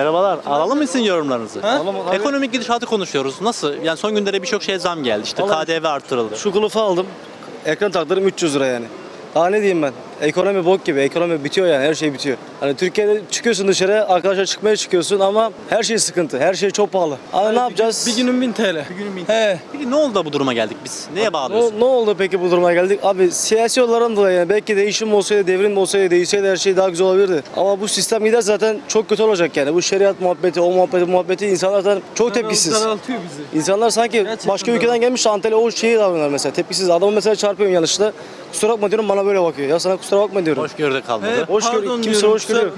Merhabalar. Alalım mı sizin yorumlarınızı? Alalım abi. Ekonomik gidişatı konuşuyoruz. Nasıl? Yani son günlere birçok şeye zam geldi. İşte Vallahi- KDV artırıldı. Şu kılıfı aldım. Ekran taktırdım 300 lira yani. Daha ne diyeyim ben? Ekonomi bok gibi. Ekonomi bitiyor yani. Her şey bitiyor. Hani Türkiye'de çıkıyorsun dışarı, arkadaşlar çıkmaya çıkıyorsun ama her şey sıkıntı. Her şey çok pahalı. Ama ne yapacağız? Bir günün 1000 TL. Bir günün bin- He. Peki ne oldu da bu duruma geldik biz? Neye bağlıyorsun? Ne, ne oldu peki bu duruma geldik? Abi siyasi yollardan dolayı yani belki değişim olsaydı, devrim olsaydı, değişseydi her şey daha güzel olabilirdi. Ama bu sistem gider zaten çok kötü olacak yani. Bu şeriat muhabbeti, o muhabbeti, muhabbeti insanlar zaten çok tepkisiz. Daraltıyor bizi. İnsanlar sanki Gerçekten başka ülkeden gelmiş Antalya o şeyi davranıyorlar mesela. Tepkisiz. Adamı mesela çarpıyorum yanlışlıkla. Kusura bakma diyorum bana böyle bakıyor. Ya sana kusura bakma diyorum. Hoşgörüde kalmadı. Evet. Hoş Pardon. Kimse hoş görüyor.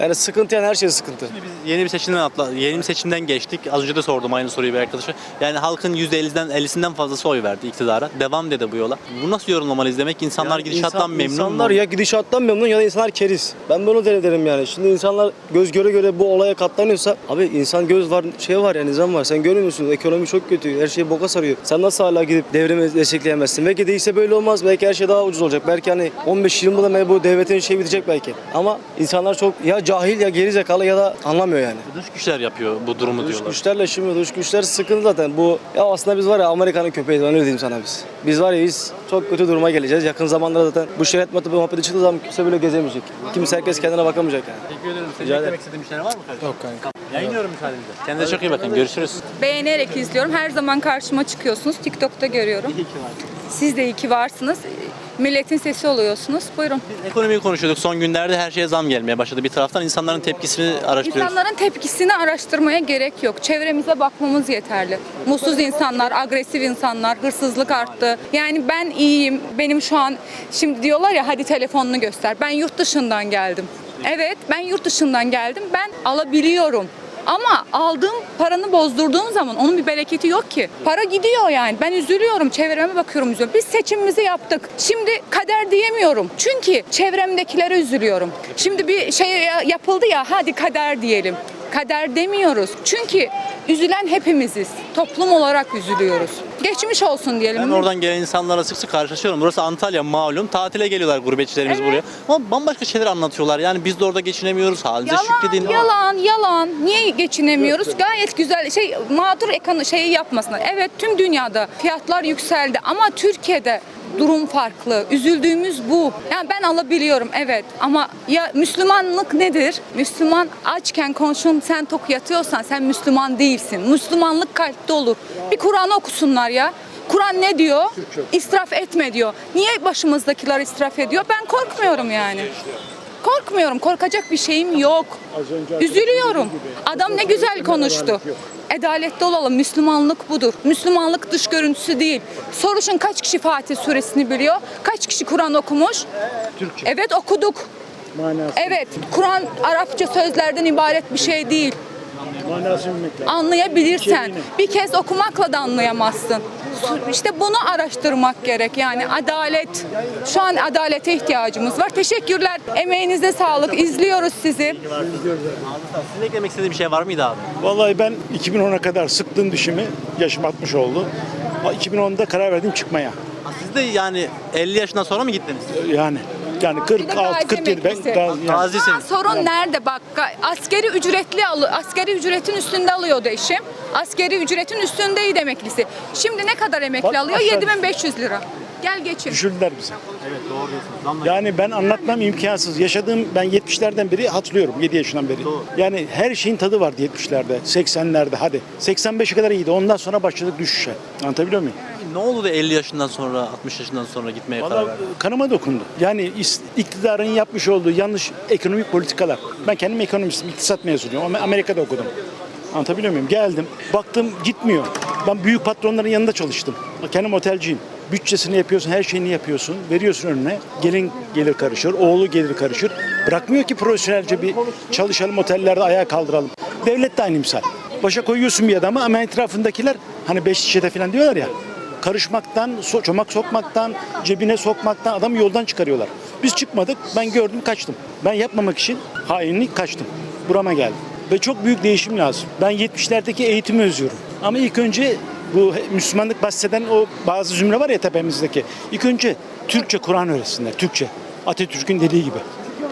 Yani sıkıntı yani her şey sıkıntı. Biz yeni bir seçimden atla, yeni bir seçimden geçtik. Az önce de sordum aynı soruyu bir arkadaşa. Yani halkın %50'den 50'sinden fazlası oy verdi iktidara. Devam dedi bu yola. Bu nasıl yorumlamalıyız demek? İnsanlar Yani gidişattan insan- memnun İnsanlar mu? ya gidişattan memnun ya da insanlar keriz. Ben bunu denedim yani. Şimdi insanlar göz göre göre bu olaya katlanıyorsa abi insan göz var şey var yani nizam var. Sen görmüyor musun? Ekonomi çok kötü. Her şey boka sarıyor. Sen nasıl hala gidip devrimi destekleyemezsin? Belki değilse böyle olmaz. Belki her şey daha ucuz olacak. Belki hani 15-20 yılda bu devletin şey bitecek belki. Ama insanlar çok ya cahil ya geri zekalı ya da anlamıyor yani. Dış güçler yapıyor bu durumu Dış diyorlar. güçlerle şimdi dış güçler sıkıntı zaten. Bu ya aslında biz var ya Amerika'nın köpeğiyiz ben öyle diyeyim sana biz. Biz var ya biz çok kötü duruma geleceğiz. Yakın zamanlarda zaten bu şeriat muhabbeti muhabbeti çıktığı zaman kimse böyle gezemeyecek. Kimse herkes kendine bakamayacak yani. Teşekkür ederim. Senin Rica ederim. eklemek istediğin bir şeyler var mı? kardeşim? Yok kanka. Yayınlıyorum müsaadenizle. Kendinize çok iyi bakın. Görüşürüz. Beğenerek izliyorum. Her zaman karşıma çıkıyorsunuz. TikTok'ta görüyorum. Siz de iyi ki varsınız. Milletin sesi oluyorsunuz. Buyurun. Biz ekonomiyi konuşuyorduk. Son günlerde her şeye zam gelmeye başladı. Bir taraftan insanların tepkisini araştırıyoruz. İnsanların tepkisini araştırmaya gerek yok. Çevremize bakmamız yeterli. Mutsuz insanlar, agresif insanlar, hırsızlık arttı. Yani ben iyiyim. Benim şu an şimdi diyorlar ya hadi telefonunu göster. Ben yurt dışından geldim. Evet, ben yurt dışından geldim. Ben alabiliyorum. Ama aldığım paranı bozdurduğum zaman onun bir bereketi yok ki. Para gidiyor yani. Ben üzülüyorum. Çevreme bakıyorum üzülüyorum. Biz seçimimizi yaptık. Şimdi kader diyemiyorum. Çünkü çevremdekilere üzülüyorum. Şimdi bir şey yapıldı ya hadi kader diyelim. Kader demiyoruz. Çünkü üzülen hepimiziz. Toplum olarak üzülüyoruz. Geçmiş olsun diyelim. Ben oradan gelen insanlarla sık sık karşılaşıyorum. Burası Antalya malum. Tatile geliyorlar gurbetçilerimiz buraya. Ama bambaşka şeyler anlatıyorlar. Yani biz de orada geçinemiyoruz. Halinize şükredin. Yalan, yalan, yalan. Niye geçinemiyoruz? Gayet güzel şey mağdur ekonomi şeyi yapmasınlar. Evet tüm dünyada fiyatlar yükseldi ama Türkiye'de durum farklı. Üzüldüğümüz bu. Yani ben alabiliyorum evet ama ya Müslümanlık nedir? Müslüman açken konuşun sen tok yatıyorsan sen Müslüman değilsin. Müslümanlık kalpte olur. Bir Kur'an okusunlar ya. Kur'an ne diyor? İsraf etme diyor. Niye başımızdakiler israf ediyor? Ben korkmuyorum yani. Korkmuyorum. Korkacak bir şeyim yok. Üzülüyorum. Adam ne güzel konuştu. Adaletli olalım. Müslümanlık budur. Müslümanlık dış görüntüsü değil. Soruşun kaç kişi Fatih suresini biliyor? Kaç kişi Kur'an okumuş? Evet okuduk. Evet. Kur'an Arapça sözlerden ibaret bir şey değil. Anlayabilirsen. Bir kez okumakla da anlayamazsın. İşte bunu araştırmak gerek. Yani adalet. Şu an adalete ihtiyacımız var. Teşekkürler. Emeğinize sağlık. İzliyoruz sizi. Sizin eklemek istediğiniz bir şey var mıydı abi? Vallahi ben 2010'a kadar sıktığım dişimi, yaşım 60 oldu. 2010'da karar verdim çıkmaya. Ha, Siz de yani 50 yaşından sonra mı gittiniz? Yani yani Bir de 46, gazi 47 ben daha, yani, Ha, Gazisiniz. sorun nerede bak askeri ücretli alı askeri ücretin üstünde alıyordu eşim. Askeri ücretin üstündeydi emeklisi. Şimdi ne kadar emekli Bak, alıyor? aşağı- 7500 lira. Gel geçin. düşürdüler bizi. Evet doğru diyorsunuz. Yani ben anlatmam imkansız. Yaşadığım ben 70'lerden beri hatırlıyorum 7 yaşından beri. Yani her şeyin tadı vardı 70'lerde, 80'lerde hadi. 85'e kadar iyiydi. Ondan sonra başladık düşüşe. Anlatabiliyor muyum? Ne oldu da 50 yaşından sonra 60 yaşından sonra gitmeye karar Vallahi verdiniz? kanıma dokundu. Yani is- iktidarın yapmış olduğu yanlış ekonomik politikalar. Ben kendim ekonomistim, iktisat mezunuyum ama Amerika'da okudum. Anlatabiliyor muyum? Geldim, baktım gitmiyor. Ben büyük patronların yanında çalıştım. Kendim otelciyim. Bütçesini yapıyorsun, her şeyini yapıyorsun. Veriyorsun önüne. Gelin gelir karışır, oğlu gelir karışır. Bırakmıyor ki profesyonelce bir çalışalım otellerde ayağa kaldıralım. Devlet de aynı misal. Başa koyuyorsun bir adamı ama etrafındakiler hani beş şişede falan diyorlar ya karışmaktan, so- çomak sokmaktan, cebine sokmaktan adamı yoldan çıkarıyorlar. Biz çıkmadık, ben gördüm kaçtım. Ben yapmamak için hainlik kaçtım. Burama geldim. Ve çok büyük değişim lazım. Ben 70'lerdeki eğitimi özlüyorum. Ama ilk önce bu Müslümanlık bahseden o bazı zümre var ya tepemizdeki. İlk önce Türkçe Kur'an öğretsinler, Türkçe. Atatürk'ün dediği gibi.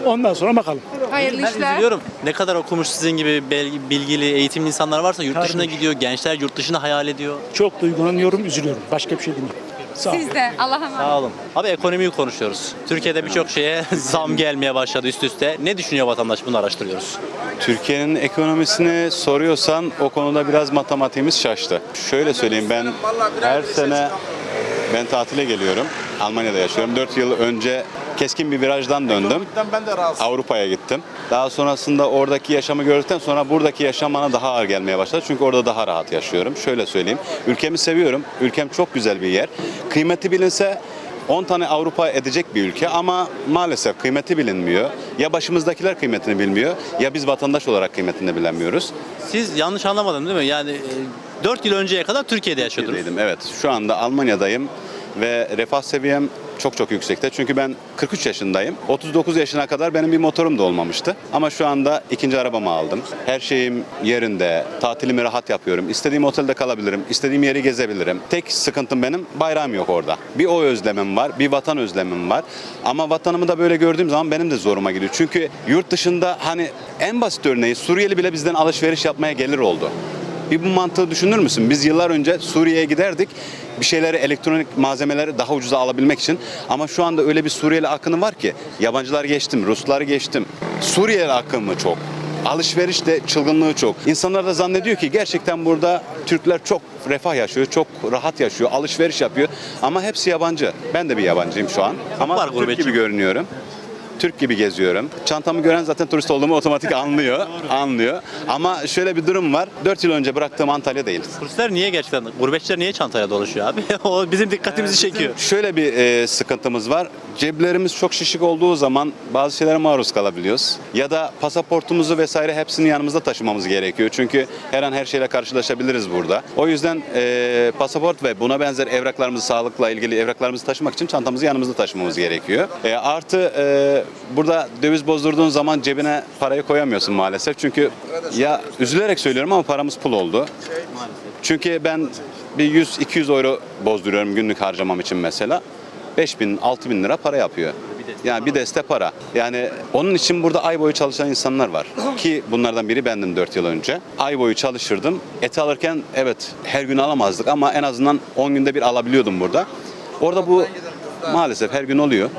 Ondan sonra bakalım. Hayırlı Ben işler. üzülüyorum. Ne kadar okumuş sizin gibi belgi- bilgili, eğitimli insanlar varsa yurt dışına Kardeş. gidiyor. Gençler yurt dışını hayal ediyor. Çok duygulanıyorum, üzülüyorum. Başka bir şey değil. Sağ ol. Siz de Allah'a emanet. Sağ olun. Abi ekonomiyi konuşuyoruz. Türkiye'de birçok şeye zam gelmeye başladı üst üste. Ne düşünüyor vatandaş bunu araştırıyoruz. Türkiye'nin ekonomisini soruyorsan o konuda biraz matematiğimiz şaştı. Şöyle söyleyeyim ben her sene ben tatile geliyorum. Almanya'da yaşıyorum. 4 yıl önce keskin bir virajdan döndüm. Avrupa'ya gittim. Daha sonrasında oradaki yaşamı gördükten sonra buradaki yaşam bana daha ağır gelmeye başladı. Çünkü orada daha rahat yaşıyorum. Şöyle söyleyeyim. Ülkemi seviyorum. Ülkem çok güzel bir yer. Kıymeti bilinse 10 tane Avrupa edecek bir ülke ama maalesef kıymeti bilinmiyor. Ya başımızdakiler kıymetini bilmiyor ya biz vatandaş olarak kıymetini bilemiyoruz. Siz yanlış anlamadım değil mi? Yani 4 yıl önceye kadar Türkiye'de yaşıyordunuz. Türkiye'deydim evet. Şu anda Almanya'dayım ve refah seviyem çok çok yüksekte. Çünkü ben 43 yaşındayım. 39 yaşına kadar benim bir motorum da olmamıştı. Ama şu anda ikinci arabamı aldım. Her şeyim yerinde. Tatilimi rahat yapıyorum. İstediğim otelde kalabilirim. istediğim yeri gezebilirim. Tek sıkıntım benim bayrağım yok orada. Bir o özlemim var. Bir vatan özlemim var. Ama vatanımı da böyle gördüğüm zaman benim de zoruma gidiyor. Çünkü yurt dışında hani en basit örneği Suriyeli bile bizden alışveriş yapmaya gelir oldu. Bir bu mantığı düşünür müsün? Biz yıllar önce Suriye'ye giderdik. Bir şeyleri, elektronik malzemeleri daha ucuza alabilmek için. Ama şu anda öyle bir Suriyeli akını var ki. Yabancılar geçtim, Ruslar geçtim. Suriyeli akımı çok. Alışveriş de çılgınlığı çok. İnsanlar da zannediyor ki gerçekten burada Türkler çok refah yaşıyor, çok rahat yaşıyor, alışveriş yapıyor. Ama hepsi yabancı. Ben de bir yabancıyım şu an. Ama Türk gibi görünüyorum. Türk gibi geziyorum. Çantamı gören zaten turist olduğumu otomatik anlıyor. Anlıyor. Ama şöyle bir durum var. 4 yıl önce bıraktığım Antalya değil. Turistler niye gerçekten, gurbetçiler niye çantaya dolaşıyor abi? o bizim dikkatimizi çekiyor. Şöyle bir e, sıkıntımız var. Ceplerimiz çok şişik olduğu zaman bazı şeylere maruz kalabiliyoruz. Ya da pasaportumuzu vesaire hepsini yanımızda taşımamız gerekiyor. Çünkü her an her şeyle karşılaşabiliriz burada. O yüzden e, pasaport ve buna benzer evraklarımızı, sağlıkla ilgili evraklarımızı taşımak için çantamızı yanımızda taşımamız gerekiyor. E, artı e, burada döviz bozdurduğun zaman cebine parayı koyamıyorsun maalesef. Çünkü ya üzülerek söylüyorum ama paramız pul oldu. Çünkü ben bir 100-200 euro bozduruyorum günlük harcamam için mesela. 5 bin, 6 bin lira para yapıyor. Yani bir deste para. Yani onun için burada ay boyu çalışan insanlar var. Ki bunlardan biri bendim 4 yıl önce. Ay boyu çalışırdım. Et alırken evet her gün alamazdık ama en azından 10 günde bir alabiliyordum burada. Orada bu maalesef her gün oluyor.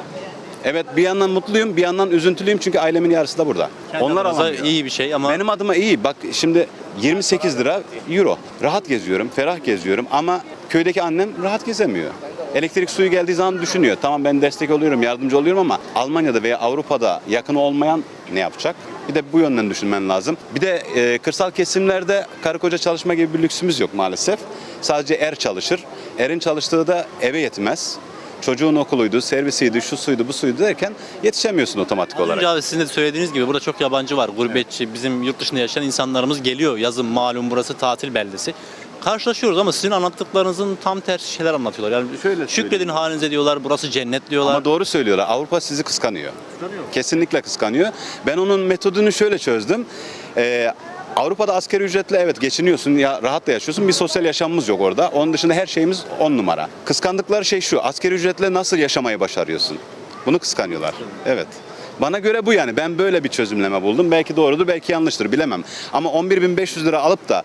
Evet bir yandan mutluyum, bir yandan üzüntülüyüm çünkü ailemin yarısı da burada. Onlar adınıza alamıyor. iyi bir şey ama Benim adıma iyi. Bak şimdi 28 lira euro. Rahat geziyorum, ferah geziyorum ama köydeki annem rahat gezemiyor. Elektrik suyu geldiği zaman düşünüyor. Tamam ben destek oluyorum, yardımcı oluyorum ama Almanya'da veya Avrupa'da yakın olmayan ne yapacak? Bir de bu yönden düşünmen lazım. Bir de e, kırsal kesimlerde karı koca çalışma gibi bir lüksümüz yok maalesef. Sadece er çalışır. Erin çalıştığı da eve yetmez. Çocuğun okuluydu, servisiydi, şu suydu, bu suydu derken yetişemiyorsun otomatik olarak. önce abi sizin de söylediğiniz gibi burada çok yabancı var. Gurbetçi, bizim yurt dışında yaşayan insanlarımız geliyor. Yazın malum burası tatil beldesi. Karşılaşıyoruz ama sizin anlattıklarınızın tam tersi şeyler anlatıyorlar. Yani Şöyle şükredin söyleyeyim. halinize diyorlar. Burası cennet diyorlar. Ama doğru söylüyorlar. Avrupa sizi kıskanıyor. Kesinlikle kıskanıyor. Ben onun metodunu şöyle çözdüm. Ee, Avrupa'da asgari ücretle evet geçiniyorsun, ya rahat da yaşıyorsun. Bir sosyal yaşamımız yok orada. Onun dışında her şeyimiz on numara. Kıskandıkları şey şu. Asgari ücretle nasıl yaşamayı başarıyorsun? Bunu kıskanıyorlar. Evet. Bana göre bu yani. Ben böyle bir çözümleme buldum. Belki doğrudur, belki yanlıştır bilemem. Ama 11.500 lira alıp da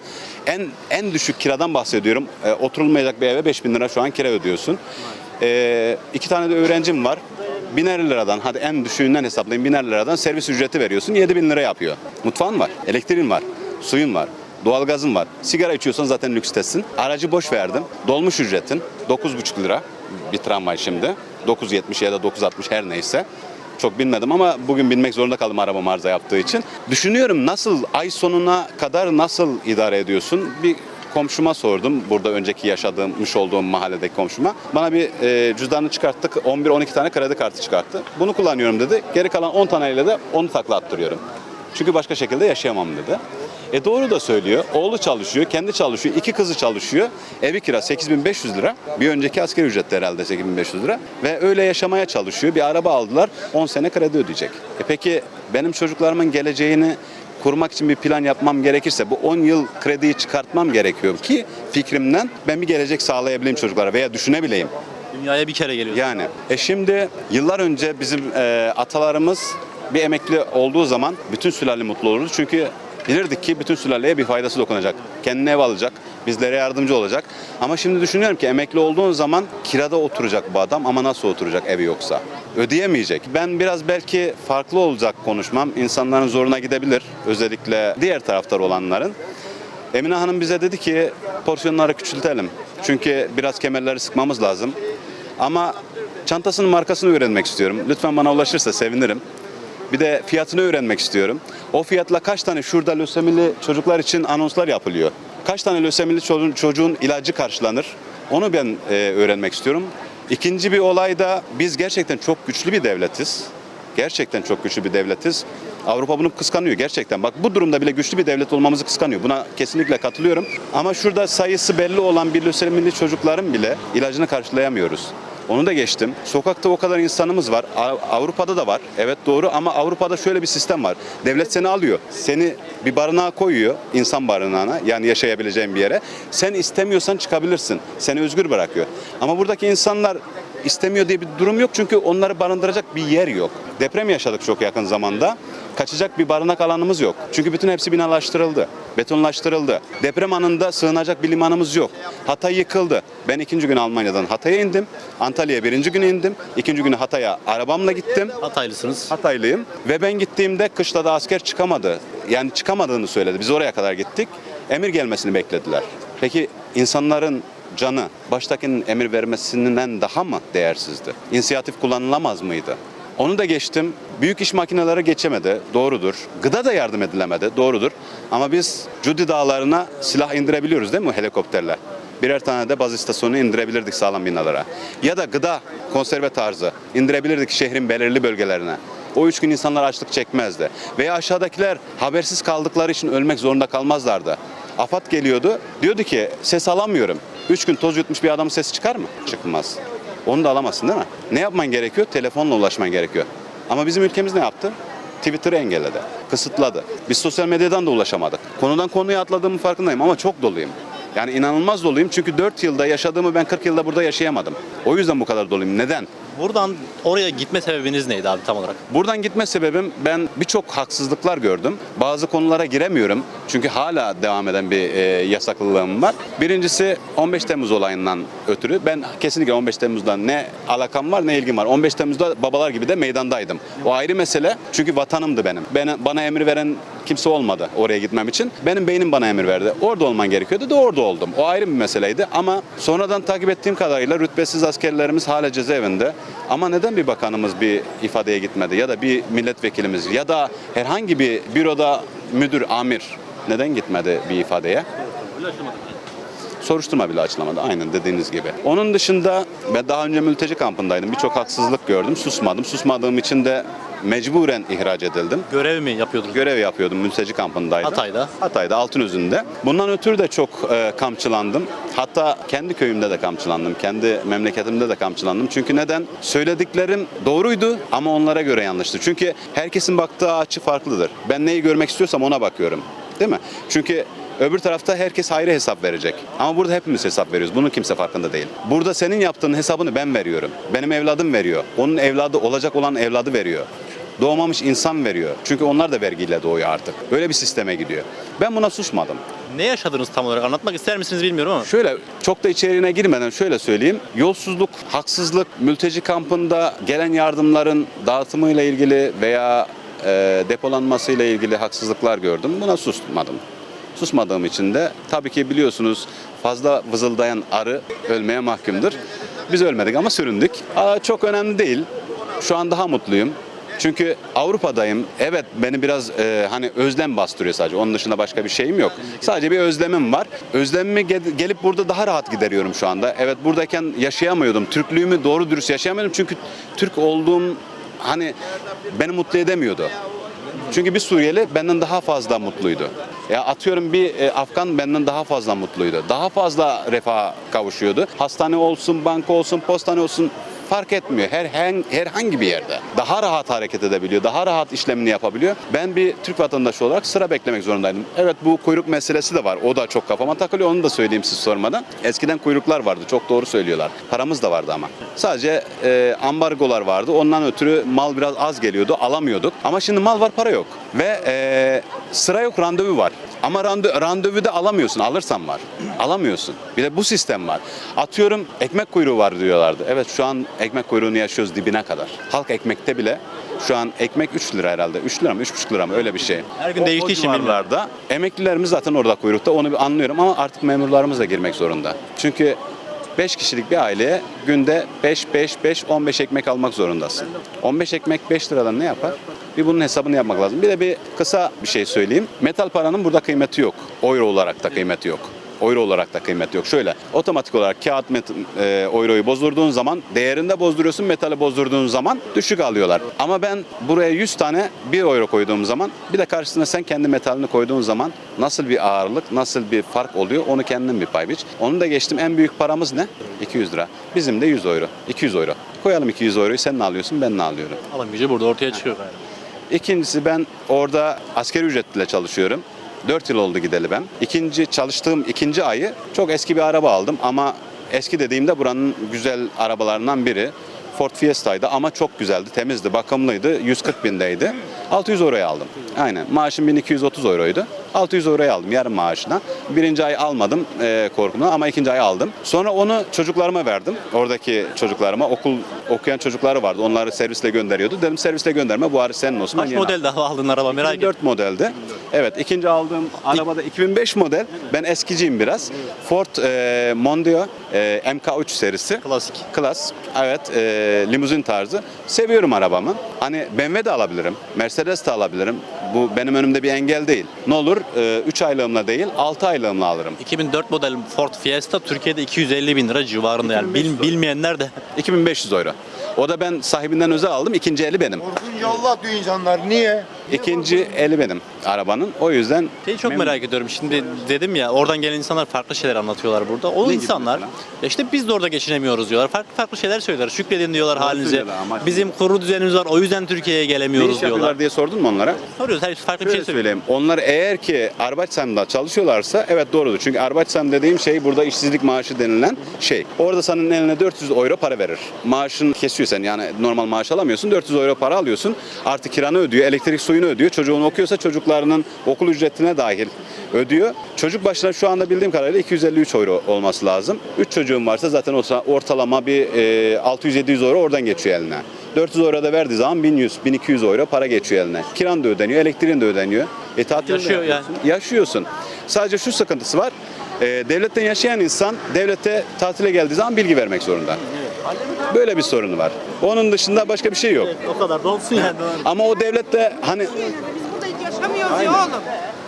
en en düşük kiradan bahsediyorum. Ee, oturulmayacak bir eve 5.000 lira şu an kira ödüyorsun. Ee, iki tane de öğrencim var. Biner liradan hadi en düşüğünden hesaplayın biner liradan servis ücreti veriyorsun 7 bin lira yapıyor. Mutfağın var, elektriğin var, suyun var, doğalgazın var. Sigara içiyorsan zaten lükstesin. Aracı boş verdim. Dolmuş ücretin 9,5 lira bir tramvay şimdi. 9.70 ya da 9.60 her neyse. Çok bilmedim ama bugün binmek zorunda kaldım arabam arıza yaptığı için. Düşünüyorum nasıl ay sonuna kadar nasıl idare ediyorsun? Bir komşuma sordum. Burada önceki yaşadığımmış olduğum mahalledeki komşuma. Bana bir e, cüzdanını çıkarttık. 11-12 tane kredi kartı çıkarttı. Bunu kullanıyorum dedi. Geri kalan 10 taneyle de onu takla attırıyorum. Çünkü başka şekilde yaşayamam dedi. E doğru da söylüyor. Oğlu çalışıyor, kendi çalışıyor, iki kızı çalışıyor. Evi kira 8500 lira. Bir önceki asgari ücret de herhalde 8500 lira. Ve öyle yaşamaya çalışıyor. Bir araba aldılar, 10 sene kredi ödeyecek. E peki benim çocuklarımın geleceğini kurmak için bir plan yapmam gerekirse bu 10 yıl krediyi çıkartmam gerekiyor ki fikrimden ben bir gelecek sağlayabileyim çocuklara veya düşünebileyim. Dünyaya bir kere geliyoruz. Yani e şimdi yıllar önce bizim e, atalarımız bir emekli olduğu zaman bütün sülale mutlu olurdu. Çünkü bilirdik ki bütün sülaleye bir faydası dokunacak. Kendine ev alacak, bizlere yardımcı olacak. Ama şimdi düşünüyorum ki emekli olduğun zaman kirada oturacak bu adam ama nasıl oturacak evi yoksa? Ödeyemeyecek. Ben biraz belki farklı olacak konuşmam. İnsanların zoruna gidebilir. Özellikle diğer taraftar olanların. Emine Hanım bize dedi ki porsiyonları küçültelim. Çünkü biraz kemerleri sıkmamız lazım. Ama çantasının markasını öğrenmek istiyorum. Lütfen bana ulaşırsa sevinirim. Bir de fiyatını öğrenmek istiyorum. O fiyatla kaç tane şurada lösemili çocuklar için anonslar yapılıyor? Kaç tane lösemili çocuğun, çocuğun ilacı karşılanır? Onu ben e, öğrenmek istiyorum. İkinci bir olay da biz gerçekten çok güçlü bir devletiz. Gerçekten çok güçlü bir devletiz. Avrupa bunu kıskanıyor gerçekten. Bak bu durumda bile güçlü bir devlet olmamızı kıskanıyor. Buna kesinlikle katılıyorum. Ama şurada sayısı belli olan bir lösemili çocukların bile ilacını karşılayamıyoruz. Onu da geçtim. Sokakta o kadar insanımız var. Avrupa'da da var. Evet doğru ama Avrupa'da şöyle bir sistem var. Devlet seni alıyor. Seni bir barınağa koyuyor. insan barınağına. Yani yaşayabileceğin bir yere. Sen istemiyorsan çıkabilirsin. Seni özgür bırakıyor. Ama buradaki insanlar istemiyor diye bir durum yok. Çünkü onları barındıracak bir yer yok. Deprem yaşadık çok yakın zamanda. Kaçacak bir barınak alanımız yok. Çünkü bütün hepsi binalaştırıldı. Betonlaştırıldı. Deprem anında sığınacak bir limanımız yok. Hatay yıkıldı. Ben ikinci gün Almanya'dan Hatay'a indim. Antalya'ya birinci gün indim. İkinci günü Hatay'a arabamla gittim. Hataylısınız. Hataylıyım ve ben gittiğimde kışlada asker çıkamadı. Yani çıkamadığını söyledi. Biz oraya kadar gittik. Emir gelmesini beklediler. Peki insanların canı baştakinin emir vermesinden daha mı değersizdi? İnisiyatif kullanılamaz mıydı? Onu da geçtim. Büyük iş makineleri geçemedi. Doğrudur. Gıda da yardım edilemedi. Doğrudur. Ama biz Cudi dağlarına silah indirebiliyoruz değil mi helikopterle? Birer tane de baz istasyonu indirebilirdik sağlam binalara. Ya da gıda, konserve tarzı indirebilirdik şehrin belirli bölgelerine. O üç gün insanlar açlık çekmezdi. Veya aşağıdakiler habersiz kaldıkları için ölmek zorunda kalmazlardı. AFAD geliyordu. Diyordu ki ses alamıyorum. Üç gün toz yutmuş bir adamın sesi çıkar mı? Çıkmaz. Onu da alamazsın değil mi? Ne yapman gerekiyor? Telefonla ulaşman gerekiyor. Ama bizim ülkemiz ne yaptı? Twitter'ı engelledi, kısıtladı. Biz sosyal medyadan da ulaşamadık. Konudan konuya atladığımın farkındayım ama çok doluyum. Yani inanılmaz doluyum çünkü 4 yılda yaşadığımı ben 40 yılda burada yaşayamadım. O yüzden bu kadar doluyum. Neden? Buradan oraya gitme sebebiniz neydi abi tam olarak? Buradan gitme sebebim ben birçok haksızlıklar gördüm. Bazı konulara giremiyorum. Çünkü hala devam eden bir e, yasaklılığım var. Birincisi 15 Temmuz olayından ötürü. Ben kesinlikle 15 Temmuz'da ne alakam var ne ilgim var. 15 Temmuz'da babalar gibi de meydandaydım. O ayrı mesele. Çünkü vatanımdı benim. Bana, bana emir veren kimse olmadı oraya gitmem için. Benim beynim bana emir verdi. Orada olman gerekiyordu da orada oldum. O ayrı bir meseleydi ama sonradan takip ettiğim kadarıyla rütbesiz askerlerimiz hala cezaevinde. Ama neden bir bakanımız bir ifadeye gitmedi ya da bir milletvekilimiz ya da herhangi bir büroda müdür, amir neden gitmedi bir ifadeye? Soruşturma bile açılamadı aynen dediğiniz gibi. Onun dışında ben daha önce mülteci kampındaydım. Birçok haksızlık gördüm. Susmadım. Susmadığım için de mecburen ihraç edildim. Görev mi yapıyordunuz? Görev yapıyordum mülteci kampındaydım. Hatay'da. Hatay'da Altınözü'nde. Bundan ötürü de çok e, kamçılandım. Hatta kendi köyümde de kamçılandım. Kendi memleketimde de kamçılandım. Çünkü neden? Söylediklerim doğruydu ama onlara göre yanlıştı. Çünkü herkesin baktığı açı farklıdır. Ben neyi görmek istiyorsam ona bakıyorum. Değil mi? Çünkü Öbür tarafta herkes ayrı hesap verecek. Ama burada hepimiz hesap veriyoruz. Bunun kimse farkında değil. Burada senin yaptığın hesabını ben veriyorum. Benim evladım veriyor. Onun evladı olacak olan evladı veriyor. Doğmamış insan veriyor. Çünkü onlar da vergiyle doğuyor artık. Öyle bir sisteme gidiyor. Ben buna susmadım. Ne yaşadınız tam olarak? Anlatmak ister misiniz bilmiyorum ama. Şöyle çok da içeriğine girmeden şöyle söyleyeyim. Yolsuzluk, haksızlık, mülteci kampında gelen yardımların dağıtımıyla ilgili veya e, depolanmasıyla ilgili haksızlıklar gördüm. Buna susmadım. Susmadığım için de tabii ki biliyorsunuz fazla vızıldayan arı ölmeye mahkumdur. Biz ölmedik ama süründük. Aa, çok önemli değil. Şu an daha mutluyum. Çünkü Avrupa'dayım. Evet beni biraz e, hani özlem bastırıyor sadece. Onun dışında başka bir şeyim yok. Sadece bir özlemim var. Özlemimi ge- gelip burada daha rahat gideriyorum şu anda. Evet buradayken yaşayamıyordum. Türklüğümü doğru dürüst yaşayamıyordum. Çünkü Türk olduğum hani beni mutlu edemiyordu. Çünkü bir Suriyeli benden daha fazla mutluydu. Ya atıyorum bir e, Afgan benden daha fazla mutluydu. Daha fazla refaha kavuşuyordu. Hastane olsun, banka olsun, postane olsun fark etmiyor. Her, her herhangi bir yerde. Daha rahat hareket edebiliyor. Daha rahat işlemini yapabiliyor. Ben bir Türk vatandaşı olarak sıra beklemek zorundaydım. Evet bu kuyruk meselesi de var. O da çok kafama takılıyor. Onu da söyleyeyim siz sormadan. Eskiden kuyruklar vardı. Çok doğru söylüyorlar. Paramız da vardı ama. Sadece e, ambargolar vardı. Ondan ötürü mal biraz az geliyordu. Alamıyorduk. Ama şimdi mal var para yok. Ve e, sıra yok randevu var. Ama randevu, randevu da alamıyorsun. Alırsan var. Alamıyorsun. Bir de bu sistem var. Atıyorum ekmek kuyruğu var diyorlardı. Evet şu an ekmek kuyruğunu yaşıyoruz dibine kadar. Halk ekmekte bile şu an ekmek 3 lira herhalde. 3 lira mı 3,5 lira mı öyle bir şey. Her gün değiştiği için bilmiyorum. Emeklilerimiz zaten orada kuyrukta onu bir anlıyorum ama artık memurlarımız da girmek zorunda. Çünkü 5 kişilik bir aileye günde 5 5 5 15 ekmek almak zorundasın. 15 ekmek 5 liradan ne yapar? Bir bunun hesabını yapmak lazım. Bir de bir kısa bir şey söyleyeyim. Metal paranın burada kıymeti yok. Euro olarak da kıymeti yok. Euro olarak da kıymeti yok. Şöyle otomatik olarak kağıt met- e, euroyu bozdurduğun zaman değerinde bozduruyorsun. Metali bozdurduğun zaman düşük alıyorlar. Ama ben buraya 100 tane 1 euro koyduğum zaman bir de karşısına sen kendi metalini koyduğun zaman nasıl bir ağırlık, nasıl bir fark oluyor onu kendin bir pay biç. Onu da geçtim. En büyük paramız ne? 200 lira. Bizim de 100 euro. 200 euro. Koyalım 200 euroyu sen ne alıyorsun ben ne alıyorum. Gücü burada ortaya çıkıyor galiba. İkincisi ben orada askeri ücretle çalışıyorum. 4 yıl oldu gideli ben. İkinci çalıştığım ikinci ayı çok eski bir araba aldım ama eski dediğimde buranın güzel arabalarından biri. Ford Fiesta'ydı ama çok güzeldi, temizdi, bakımlıydı. 140 bindeydi. 600 euroya aldım. Aynen. Maaşım 1230 euroydu. 600 euroya aldım yarım maaşına. Birinci ay almadım e, korkumdan ama ikinci ay aldım. Sonra onu çocuklarıma verdim. Oradaki çocuklarıma okul okuyan çocukları vardı. Onları servisle gönderiyordu. Dedim servisle gönderme bu araç senin olsun. Kaç yeni model daha aldın araba merak ettim. 2004 modeldi. Evet ikinci aldığım arabada 2005 model. Ben eskiciyim biraz. Ford e, Mondeo e, MK3 serisi. Klasik. Klas. Evet e, limuzin tarzı. Seviyorum arabamı. Hani BMW de alabilirim. Mercedes de alabilirim. Bu benim önümde bir engel değil. Ne olur 3 aylığımla değil 6 aylığımla alırım. 2004 model Ford Fiesta Türkiye'de 250 bin lira civarında yani. Bil, bilmeyenler de 2500 euro. O da ben sahibinden özel aldım. İkinci eli benim. Korkunca Allah diyor insanlar. Niye? İkinci eli benim arabanın. O yüzden Şeyi çok memnunum. merak ediyorum. Şimdi dedim ya oradan gelen insanlar farklı şeyler anlatıyorlar burada. O Ne gibi insanlar mesela? ya işte biz de orada geçinemiyoruz diyorlar. Farklı farklı şeyler söylüyorlar. Şükredin diyorlar Doğru halinize. söylüyorlar ama- Bizim kuru düzenimiz var. O yüzden Türkiye'ye ne gelemiyoruz iş diyorlar. yapıyorlar diye sordun mu onlara? Soruyoruz. Her farklı bir Şöyle şey söylüyor. söyleyeyim. Onlar eğer ki Arbeitsam'da çalışıyorlarsa evet doğrudur. Çünkü Arbeitsam dediğim şey burada işsizlik maaşı denilen şey. Orada senin eline 400 euro para verir. Maaşın kesiyor sen yani normal maaş alamıyorsun. 400 euro para alıyorsun. Artı kiranı ödüyor, elektrik suyunu ödüyor. Çocuğun okuyorsa çocuklarının okul ücretine dahil ödüyor. Çocuk başına şu anda bildiğim kadarıyla 253 euro olması lazım. 3 çocuğun varsa zaten ortalama bir e, 600-700 euro oradan geçiyor eline. 400 euro da verdiği zaman 1100-1200 euro para geçiyor eline. Kiran da ödeniyor, elektriğin de ödeniyor. E, Yaşıyor yapıyorsun. Yaşıyorsun. Sadece şu sıkıntısı var. E, devletten yaşayan insan devlete tatile geldiği zaman bilgi vermek zorunda. Böyle bir sorunu var. Onun dışında başka bir şey yok. O kadar da olsun yani. Ama o devlette hani Burada yaşamıyoruz ya oğlum.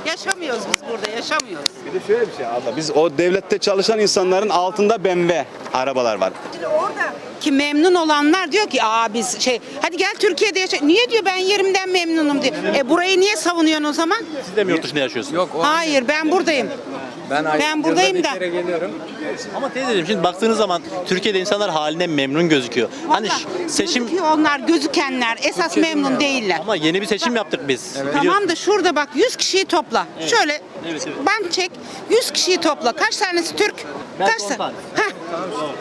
Yaşamıyoruz biz burada, yaşamıyoruz. bir de şöyle bir şey abla. Biz o devlette çalışan insanların altında BMW arabalar var. Orada ki memnun olanlar diyor ki aa biz şey hadi gel Türkiye'de yaşa. Niye diyor ben yerimden memnunum diyor. E burayı niye savunuyorsun o zaman? Siz de mi yurt dışında yaşıyorsunuz? Yok o Hayır ben buradayım. Ben, Ben buradayım da. kere geliyorum. Ama teyzeciğim şimdi baktığınız zaman Türkiye'de insanlar haline memnun gözüküyor. Hani Vallahi ş- seçim gözüküyor onlar gözükenler esas memnun değiller. ama yeni bir seçim yaptık biz. Biliyorsun. Tamam da şurada bak 100 kişiyi topla. Şöyle Evet, evet. ben çek 100 kişiyi topla. Kaç tanesi Türk? Belki Kaç tane.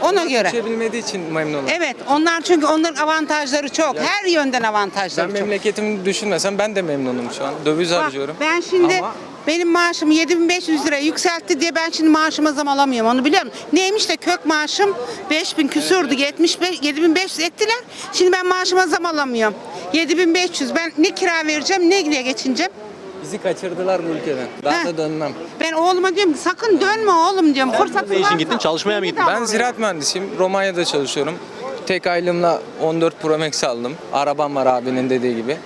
Ona göre. Türkçe bilmediği için memnunum. Evet onlar çünkü onların avantajları çok. Her yönden avantajları Ben çok. memleketimi düşünmesem ben de memnunum şu an. Döviz Bak, harcıyorum. ben şimdi Ama benim maaşım 7500 lira yükseltti diye ben şimdi maaşıma zam alamıyorum onu biliyor musun? Neymiş de kök maaşım 5000 küsürdü 75 7500 ettiler. Şimdi ben maaşıma zam alamıyorum. 7500 ben ne kira vereceğim ne diye geçineceğim. bizi kaçırdılar bu ülkeden. Daha Heh. da dönmem. Ben oğluma diyorum ki, sakın dönme oğlum diyorum. Fırsatı ne işin varsa- gittin? Çalışmaya mı gittin? Ben ziraat mühendisiyim. Romanya'da çalışıyorum. Tek aylığımla 14 Pro Max aldım. Arabam var abinin dediği gibi.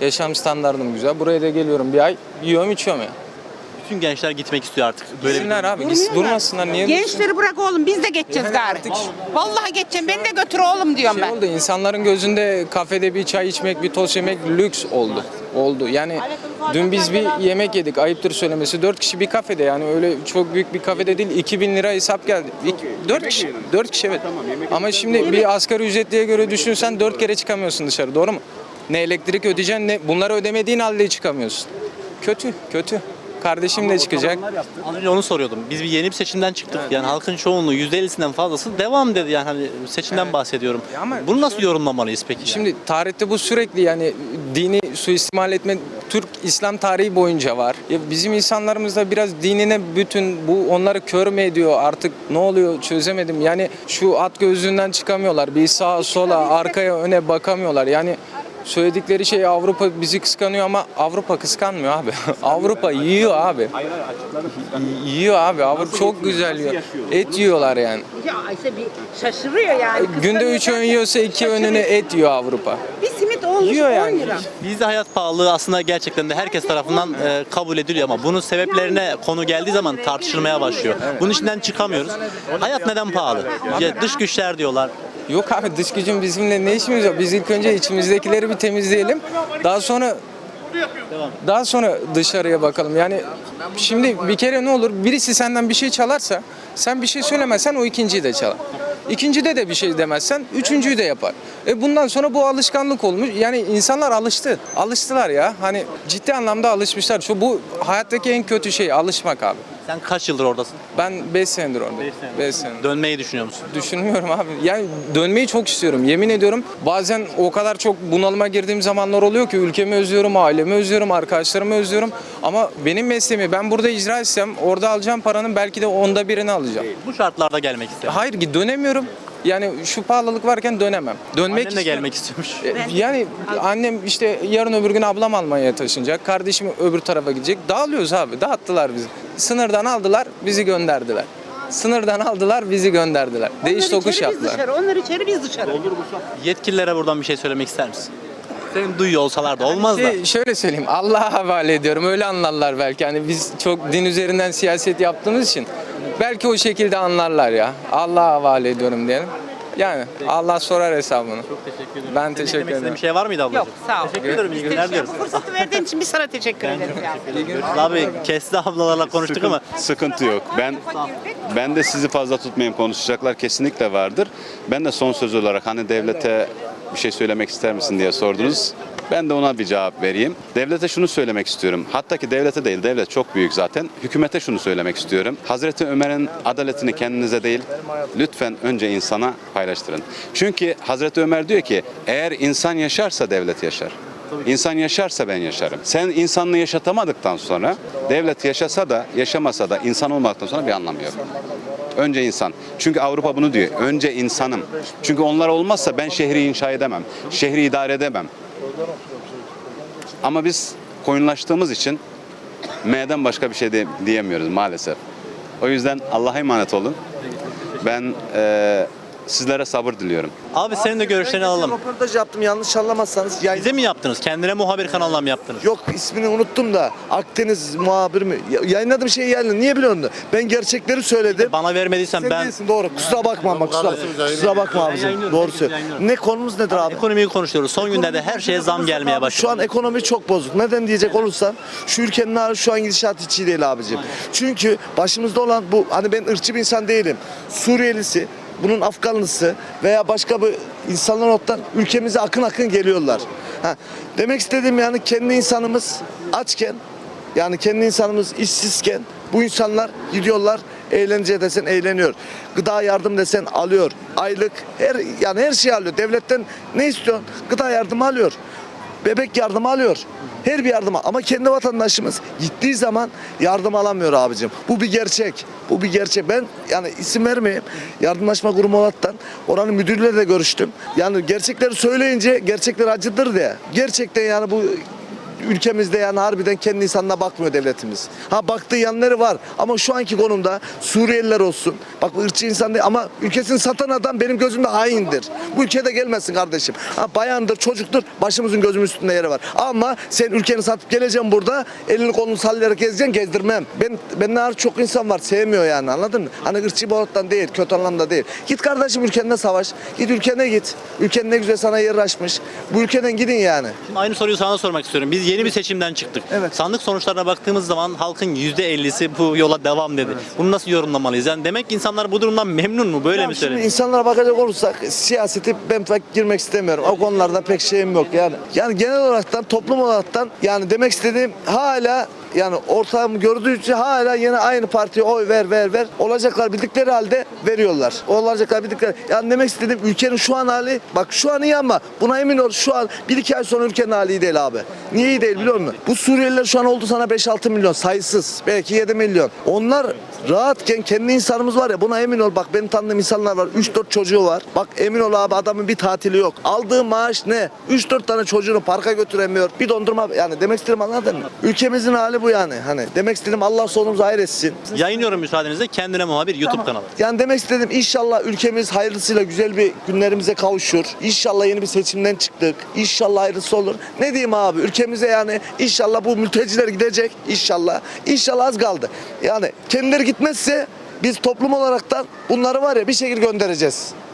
Yaşam standartım güzel. Buraya da geliyorum bir ay. Yiyorum içiyorum ya. Bütün gençler gitmek istiyor artık. Böyle Gitsinler abi. Gitsin, Durmuyorlar. durmasınlar. Niye? Gençleri bırak oğlum biz de geçeceğiz Yani gari. artık- Vallahi geçeceğim beni de götür oğlum diyorum Şey ben. oldu insanların gözünde kafede bir çay içmek, bir tost yemek lüks oldu. Oldu. Yani dün biz bir yemek yedik. Ayıptır söylemesi. 4 kişi bir kafede yani öyle çok büyük bir kafede değil. 2000 lira hesap geldi. 4 kişi. 4 kişi evet. Ama şimdi bir asgari ücretliye göre düşünsen 4 kere çıkamıyorsun dışarı. Doğru mu? Ne elektrik ödeyeceksin ne bunları ödemediğin halde çıkamıyorsun. Kötü, kötü. Kardeşim de çıkacak. Az önce onu soruyordum. Biz bir yeni bir seçimden çıktık. Yani halkın çoğunluğu %50'sinden fazlası devam dedi. Yani hani seçimden bahsediyorum. Ya ama Bunu nasıl yorumlamalıyız peki? Şimdi tarihte bu sürekli yani dini suistimal etme Türk İslam tarihi boyunca var. Ya bizim insanlarımız da biraz dinine bütün bu onları kör mü ediyor artık ne oluyor çözemedim. Yani şu at gözlüğünden çıkamıyorlar. Bir sağa sola arkaya öne bakamıyorlar. Yani söyledikleri şey Avrupa bizi kıskanıyor ama Avrupa kıskanmıyor abi. Avrupa yiyor abi. Y- Yiyor abi. Avrupa çok güzel yiyor. Et yiyorlar yani. Ya işte bir şaşırıyor yani. Günde 3 öğün yiyorsa 2 önüne et yiyor Avrupa. Bir simit olmuş Yiyor 10 yani. lira. Bizde hayat pahalılığı aslında gerçekten de herkes tarafından e, kabul ediliyor ama bunun sebeplerine konu geldiği zaman tartışılmaya başlıyor. Bunun içinden çıkamıyoruz. Hayat neden pahalı? Ya dış güçler diyorlar. Yok abi dış gücün bizimle ne işimiz var? Biz ilk önce içimizdekileri bir temizleyelim. Daha sonra daha sonra dışarıya bakalım. Yani şimdi bir kere ne olur? Birisi senden bir şey çalarsa sen bir şey söylemezsen o ikinciyi de çalar. İkincide de bir şey demezsen üçüncüyü de yapar. E bundan sonra bu alışkanlık olmuş. Yani insanlar alıştı. Alıştılar ya. Hani ciddi anlamda alışmışlar. Şu bu hayattaki en kötü şey alışmak abi. Sen kaç yıldır oradasın? Ben 5 senedir oradayım. 5 senedir. Dönmeyi düşünüyor musun? Düşünmüyorum abi. Yani dönmeyi çok istiyorum. Yemin ediyorum. Bazen o kadar çok bunalıma girdiğim zamanlar oluyor ki ülkemi özlüyorum, ailemi özlüyorum, arkadaşlarımı özlüyorum. Ama benim mesleğimi ben burada icra etsem orada alacağım paranın belki de onda birini alacağım. Bu şartlarda gelmek istedim. Hayır ki dönemiyorum. Yani şu pahalılık varken dönemem. Dönmek Annen de istiyorum. gelmek istiyormuş. E, Yani annem işte yarın öbür gün ablam Almanya'ya taşınacak. Kardeşim öbür tarafa gidecek. Dağılıyoruz abi. Dağıttılar bizi. Sınırdan aldılar, bizi gönderdiler. Sınırdan aldılar, bizi gönderdiler. Değiş Onlar tokuş içeri, biz yaptılar. dışarı, onlar içeri biz dışarı. Yetkililere buradan bir şey söylemek ister misin? Senin duyuyor olsalar da olmaz da. Şey, şöyle söyleyeyim Allah'a havale ediyorum öyle anlarlar belki hani biz çok din üzerinden siyaset yaptığımız için belki o şekilde anlarlar ya Allah'a havale ediyorum diyelim. Yani Allah sorar hesabını. Teşekkür ederim. Ben Senin teşekkür eklemek istediğin ederim. bir şey var mıydı ablacığım? Yok sağ ol. Teşekkür ederim. İyi günler diliyoruz. Bu fırsatı verdiğin için biz sana teşekkür ederiz ya. Görüşürüz Abi kesti ablalarla konuştuk ama Sıkıntı yok. Ben ben de sizi fazla tutmayayım konuşacaklar kesinlikle vardır. Ben de son söz olarak hani devlete bir şey söylemek ister misin diye sordunuz. Ben de ona bir cevap vereyim. Devlete şunu söylemek istiyorum. Hatta ki devlete değil, devlet çok büyük zaten. Hükümete şunu söylemek istiyorum. Hazreti Ömer'in adaletini kendinize değil, lütfen önce insana paylaştırın. Çünkü Hazreti Ömer diyor ki, eğer insan yaşarsa devlet yaşar. İnsan yaşarsa ben yaşarım. Sen insanlığı yaşatamadıktan sonra devlet yaşasa da yaşamasa da insan olmaktan sonra bir anlamı yok. Önce insan. Çünkü Avrupa bunu diyor. Önce insanım. Çünkü onlar olmazsa ben şehri inşa edemem. Şehri idare edemem. Ama biz koyunlaştığımız için M'den başka bir şey de, diyemiyoruz maalesef. O yüzden Allah'a emanet olun. Ben eee, sizlere sabır diliyorum. abi senin de görüşlerini alalım. Röportaj yaptım yanlış anlamazsanız. Yayın... Bize mi yaptınız? Kendine muhabir kanalına mı yaptınız? Yok ismini unuttum da Akdeniz muhabir mi? Ya- Yayınladığım şeyi yayınladım. Niye biliyorsun? Ben gerçekleri söyledim. Bana vermediysen Sen ben değilsin doğru. Kusura bakma ama kusura, kusura bakma abicim. Doğru yayınlıyorum. Ne konumuz nedir abi? ekonomiyi konuşuyoruz. Son günlerde her şeye zam gelmeye başladı. Şu an ekonomi çok bozuk. Neden diyecek olursan şu ülkenin hali şu an gidişat hiç iyi değil abicim. Çünkü başımızda olan bu hani ben ırkçı bir insan değilim. Suriyelisi, bunun Afganlısı veya başka bir insanlar ottan ülkemize akın akın geliyorlar. Ha, demek istediğim yani kendi insanımız açken yani kendi insanımız işsizken bu insanlar gidiyorlar eğlence desen eğleniyor. Gıda yardım desen alıyor. Aylık her yani her şeyi alıyor. Devletten ne istiyorsun? Gıda yardımı alıyor. Bebek yardımı alıyor. Her bir yardıma ama kendi vatandaşımız gittiği zaman yardım alamıyor abicim. Bu bir gerçek. Bu bir gerçek. Ben yani isim vermeyeyim. Yardımlaşma Kurumu olaraktan oranın müdürüyle de görüştüm. Yani gerçekleri söyleyince gerçekler acıdır diye. Gerçekten yani bu ülkemizde yani harbiden kendi insanına bakmıyor devletimiz. Ha baktığı yanları var ama şu anki konumda Suriyeliler olsun. Bak ırkçı insan değil ama ülkesini satan adam benim gözümde haindir. Bu ülkede gelmesin kardeşim. Ha bayandır, çocuktur başımızın gözümüzün üstünde yeri var. Ama sen ülkeni satıp geleceğim burada elini kolunu sallayarak gezeceksin gezdirmem. Ben benden hariç çok insan var sevmiyor yani anladın mı? Hani ırkçı boyuttan değil, kötü anlamda değil. Git kardeşim ülkende savaş. Git ülkene git. Ülkenin ne güzel sana yer açmış. Bu ülkeden gidin yani. Şimdi aynı soruyu sana sormak istiyorum. Biz Biz yeni bir seçimden çıktık. Evet. Sandık sonuçlarına baktığımız zaman halkın %50'si bu yola devam dedi. Bunu nasıl yorumlamalıyız? Yani demek ki insanlar bu durumdan memnun mu? Böyle Ya mi söyledi? insanlara bakacak olursak siyaseti ben pek girmek istemiyorum. O konularda pek şeyim yok yani. Yani genel olaraktan toplum olaraktan yani demek istediğim hala yani ortağım gördüğü hala yine aynı partiye oy ver ver ver olacaklar bildikleri halde veriyorlar. Olacaklar bildikleri. Yani demek istediğim ülkenin şu an hali bak şu an iyi ama buna emin ol şu an bir iki ay sonra ülkenin hali iyi değil abi. Niye iyi değil biliyor musun? Bu Suriyeliler şu an oldu sana 5-6 milyon sayısız. Belki 7 milyon. Onlar rahatken kendi insanımız var ya buna emin ol bak benim tanıdığım insanlar var 3-4 çocuğu var. Bak emin ol abi adamın bir tatili yok. Aldığı maaş ne? 3-4 tane çocuğunu parka götüremiyor. Bir dondurma yani demek istediğim anladın mı? Ülkemizin hali bu yani. Hani demek istediğim Allah sonumuzu hayır etsin. Yayınlıyorum müsaadenizle kendine muhabir YouTube kanalı. Yani demek istedim inşallah ülkemiz hayırlısıyla güzel bir günlerimize kavuşur. İnşallah yeni bir seçimden çıktık. İnşallah hayırlısı olur. Ne diyeyim abi ülkemize yani inşallah bu mülteciler gidecek inşallah. İnşallah az kaldı. Yani kendileri gitmezse biz toplum olaraktan bunları var ya bir şekilde göndereceğiz.